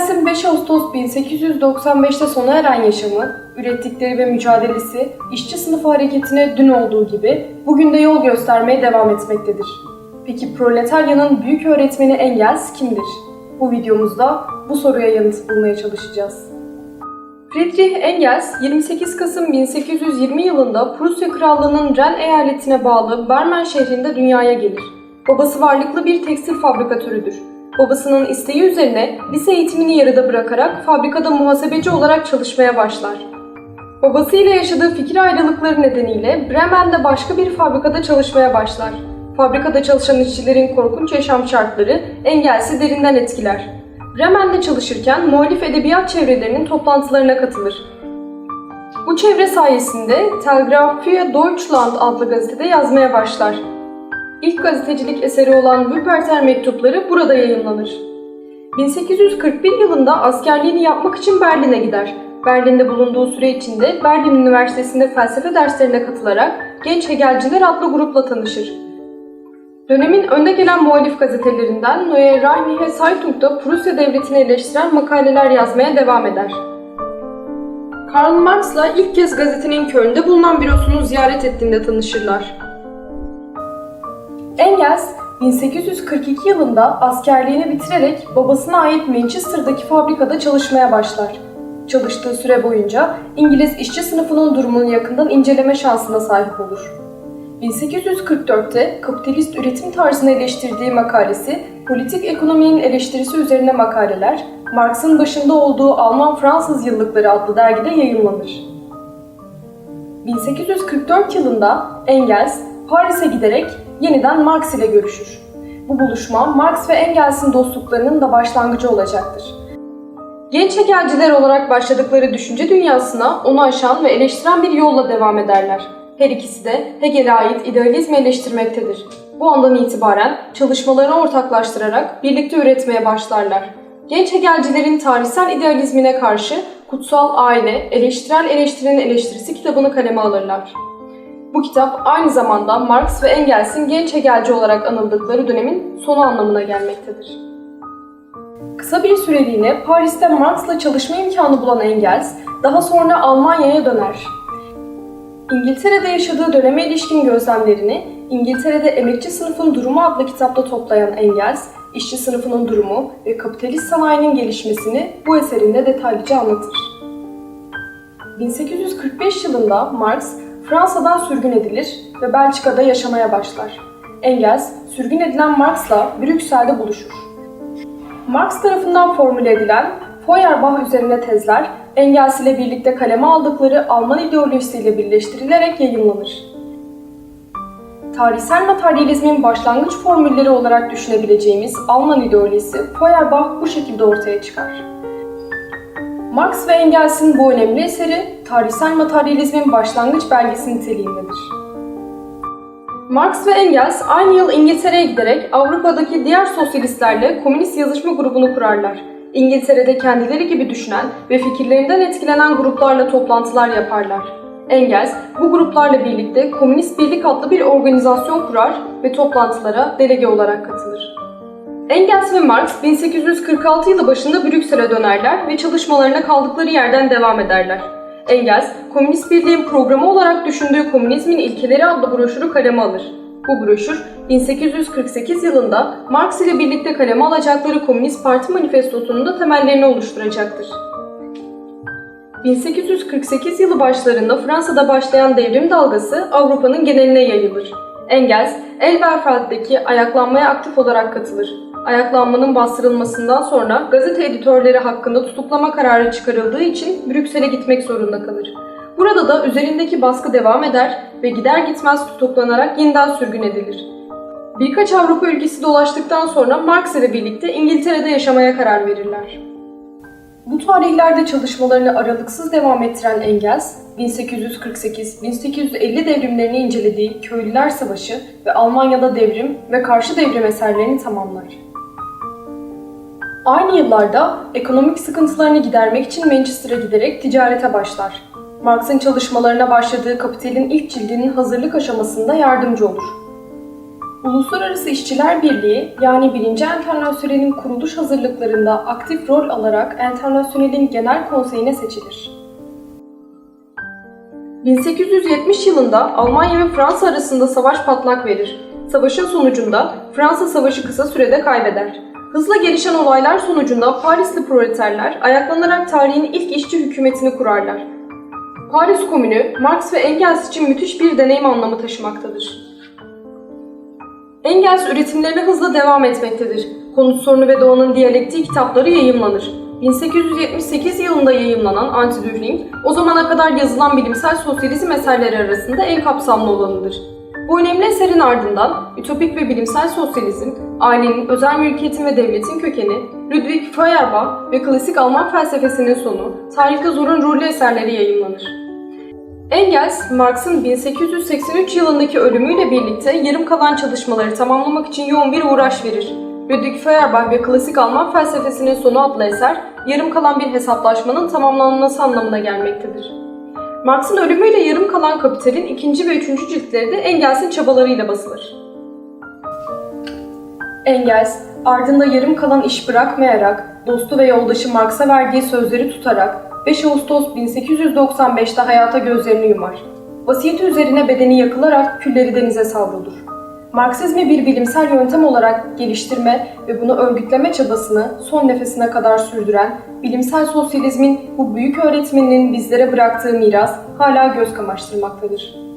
Engels'in 5 Ağustos 1895'te sona eren yaşamı, ürettikleri ve mücadelesi işçi sınıfı hareketine dün olduğu gibi bugün de yol göstermeye devam etmektedir. Peki proletaryanın büyük öğretmeni Engels kimdir? Bu videomuzda bu soruya yanıt bulmaya çalışacağız. Friedrich Engels 28 Kasım 1820 yılında Prusya Krallığı'nın Ren eyaletine bağlı Bermen şehrinde dünyaya gelir. Babası varlıklı bir tekstil fabrikatörüdür. Babasının isteği üzerine lise eğitimini yarıda bırakarak fabrikada muhasebeci olarak çalışmaya başlar. Babasıyla yaşadığı fikir ayrılıkları nedeniyle Bremen'de başka bir fabrikada çalışmaya başlar. Fabrikada çalışan işçilerin korkunç yaşam şartları Engels'i derinden etkiler. Bremen'de çalışırken muhalif edebiyat çevrelerinin toplantılarına katılır. Bu çevre sayesinde Telegrafia Deutschland adlı gazetede yazmaya başlar. İlk gazetecilik eseri olan Wuppertal mektupları burada yayınlanır. 1841 yılında askerliğini yapmak için Berlin'e gider. Berlin'de bulunduğu süre içinde Berlin Üniversitesi'nde felsefe derslerine katılarak Genç Hegelciler adlı grupla tanışır. Dönemin önde gelen muhalif gazetelerinden Neue Rheinische Zeitung'da Prusya devletini eleştiren makaleler yazmaya devam eder. Karl Marx'la ilk kez gazetenin Köln'de bulunan bürosunu ziyaret ettiğinde tanışırlar. Engels, 1842 yılında askerliğini bitirerek babasına ait Manchester'daki fabrikada çalışmaya başlar. Çalıştığı süre boyunca İngiliz işçi sınıfının durumunu yakından inceleme şansına sahip olur. 1844'te kapitalist üretim tarzını eleştirdiği makalesi, politik ekonominin eleştirisi üzerine makaleler, Marx'ın başında olduğu Alman-Fransız Yıllıkları adlı dergide yayınlanır. 1844 yılında Engels, Paris'e giderek yeniden Marx ile görüşür. Bu buluşma Marx ve Engels'in dostluklarının da başlangıcı olacaktır. Genç hegelciler olarak başladıkları düşünce dünyasına onu aşan ve eleştiren bir yolla devam ederler. Her ikisi de Hegel'e ait idealizmi eleştirmektedir. Bu andan itibaren çalışmalarını ortaklaştırarak birlikte üretmeye başlarlar. Genç hegelcilerin tarihsel idealizmine karşı Kutsal Aile, Eleştirel Eleştirinin Eleştirisi kitabını kaleme alırlar. Bu kitap aynı zamanda Marx ve Engels'in genç hegelci olarak anıldıkları dönemin sonu anlamına gelmektedir. Kısa bir süreliğine Paris'te Marx'la çalışma imkanı bulan Engels, daha sonra Almanya'ya döner. İngiltere'de yaşadığı döneme ilişkin gözlemlerini İngiltere'de Emekçi Sınıfın Durumu adlı kitapta toplayan Engels, işçi sınıfının durumu ve kapitalist sanayinin gelişmesini bu eserinde detaylıca anlatır. 1845 yılında Marx, Fransa'dan sürgün edilir ve Belçika'da yaşamaya başlar. Engels, sürgün edilen Marx'la Brüksel'de buluşur. Marx tarafından formüle edilen Feuerbach üzerine tezler, Engels ile birlikte kaleme aldıkları Alman ideolojisiyle birleştirilerek yayınlanır. Tarihsel materyalizmin başlangıç formülleri olarak düşünebileceğimiz Alman ideolojisi Feuerbach bu şekilde ortaya çıkar. Marx ve Engels'in bu önemli eseri, tarihsel materyalizmin başlangıç belgesi niteliğindedir. Marx ve Engels aynı yıl İngiltere'ye giderek Avrupa'daki diğer sosyalistlerle komünist yazışma grubunu kurarlar. İngiltere'de kendileri gibi düşünen ve fikirlerinden etkilenen gruplarla toplantılar yaparlar. Engels bu gruplarla birlikte Komünist Birlik adlı bir organizasyon kurar ve toplantılara delege olarak katılır. Engels ve Marx 1846 yılı başında Brüksel'e dönerler ve çalışmalarına kaldıkları yerden devam ederler. Engels, Komünist Birliğin programı olarak düşündüğü Komünizmin İlkeleri adlı broşürü kaleme alır. Bu broşür 1848 yılında Marx ile birlikte kaleme alacakları Komünist Parti manifestosunun da temellerini oluşturacaktır. 1848 yılı başlarında Fransa'da başlayan devrim dalgası Avrupa'nın geneline yayılır. Engels, Elberfeld'deki ayaklanmaya aktif olarak katılır. Ayaklanmanın bastırılmasından sonra gazete editörleri hakkında tutuklama kararı çıkarıldığı için Brüksel'e gitmek zorunda kalır. Burada da üzerindeki baskı devam eder ve gider gitmez tutuklanarak yeniden sürgün edilir. Birkaç Avrupa ülkesi dolaştıktan sonra Marx ile birlikte İngiltere'de yaşamaya karar verirler. Bu tarihlerde çalışmalarını aralıksız devam ettiren Engels, 1848-1850 devrimlerini incelediği Köylüler Savaşı ve Almanya'da devrim ve karşı devrim eserlerini tamamlar. Aynı yıllarda ekonomik sıkıntılarını gidermek için Manchester'a giderek ticarete başlar. Marx'ın çalışmalarına başladığı Kapital'in ilk cildinin hazırlık aşamasında yardımcı olur. Uluslararası İşçiler Birliği yani 1. Enternasyonel'in kuruluş hazırlıklarında aktif rol alarak Enternasyonel'in genel konseyine seçilir. 1870 yılında Almanya ve Fransa arasında savaş patlak verir. Savaşın sonucunda Fransa savaşı kısa sürede kaybeder. Hızla gelişen olaylar sonucunda Parisli proleterler ayaklanarak tarihin ilk işçi hükümetini kurarlar. Paris Komünü, Marx ve Engels için müthiş bir deneyim anlamı taşımaktadır. Engels üretimlerine hızla devam etmektedir. Konut Sorunu ve Doğanın Diyalektiği kitapları yayımlanır. 1878 yılında yayımlanan Anti-Dühling, o zamana kadar yazılan bilimsel sosyalizm eserleri arasında en kapsamlı olanıdır. Bu önemli eserin ardından ütopik ve bilimsel sosyalizm, ailenin, özel mülkiyetin ve devletin kökeni, Ludwig Feuerbach ve klasik Alman felsefesinin sonu, tarihte zorun rolü eserleri yayımlanır. Engels, Marx'ın 1883 yılındaki ölümüyle birlikte yarım kalan çalışmaları tamamlamak için yoğun bir uğraş verir. Ludwig Feuerbach ve Klasik Alman Felsefesinin Sonu adlı eser, yarım kalan bir hesaplaşmanın tamamlanması anlamına gelmektedir. Marx'ın ölümüyle yarım kalan Kapital'in ikinci ve üçüncü ciltleri de Engels'in çabalarıyla basılır. Engels, ardında yarım kalan iş bırakmayarak, dostu ve yoldaşı Marx'a verdiği sözleri tutarak 5 Ağustos 1895'te hayata gözlerini yumar. Vasiyeti üzerine bedeni yakılarak külleri denize savrulur. Marksizmi bir bilimsel yöntem olarak geliştirme ve bunu örgütleme çabasını son nefesine kadar sürdüren bilimsel sosyalizmin bu büyük öğretmeninin bizlere bıraktığı miras hala göz kamaştırmaktadır.